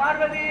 பார்வதி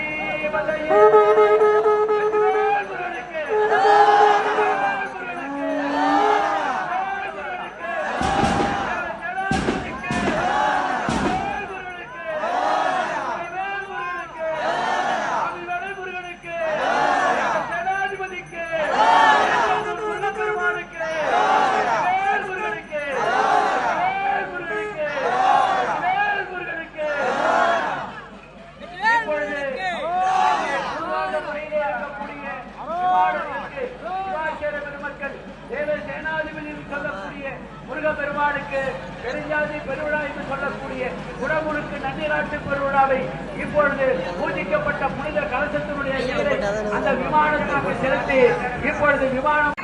பெருமக்கள் தேவ சேனாதிபதி என்று சொல்லக்கூடிய முருகப்பெருமானுக்கு பெருஞ்சாதி பெருவிழா என்று சொல்லக்கூடிய குடமுழுக்கு நன்னிராட்டு பெருவிழாவை இப்பொழுது பூஜிக்கப்பட்ட புனித கலசத்தினுடைய நீரை அந்த விமானத்திற்கு செலுத்தி இப்பொழுது விமானம்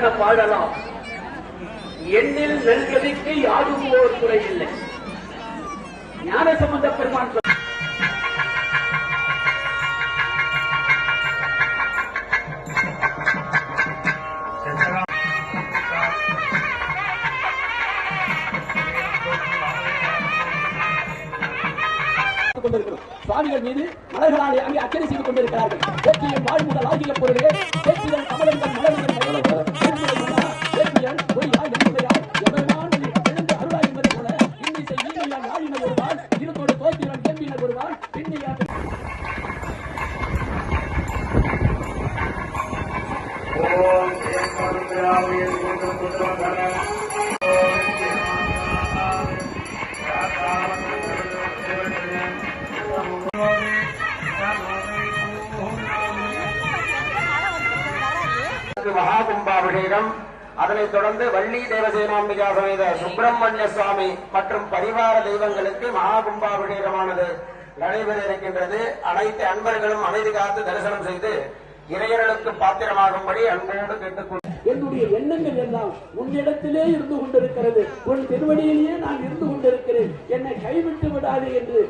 என்ன பாடலாம். எண்ணில் நெல்கதிக்கு யாரும் ஓர் குறை இல்லை. ஞான சம்பந்த பெருமான் கொண்டிருக்கிறோம். சுவாமிகள் மீது மலர்களாலே அங்கே அர்ச்சனை செய்து கொண்டிருக்கிறார்கள். வெற்றியின் வாழ்முதல் ஆகிய பொருளே மகாகும்பாபிஷேகம் அதனைத் தொடர்ந்து வள்ளி தேவசேனாம்பிகா சமேத சுப்பிரமணிய சுவாமி மற்றும் பரிவார தெய்வங்களுக்கு மகாகும்பாபிஷேகமானது நடைபெற இருக்கின்றது. அனைத்து அன்பர்களும் அமைதி காத்து தரிசனம் செய்து இறையர்களுக்கு பாத்திரமாகும்படி அன்போடு கேட்டுக்கொள்கிறேன் என்னுடைய எண்ணங்கள் எல்லாம் உன்னிடத்திலே இருந்து கொண்டிருக்கிறது. உன் திருவடியிலேயே நான் இருந்து கொண்டிருக்கிறேன். என்னை கைவிட்டு விடாது என்று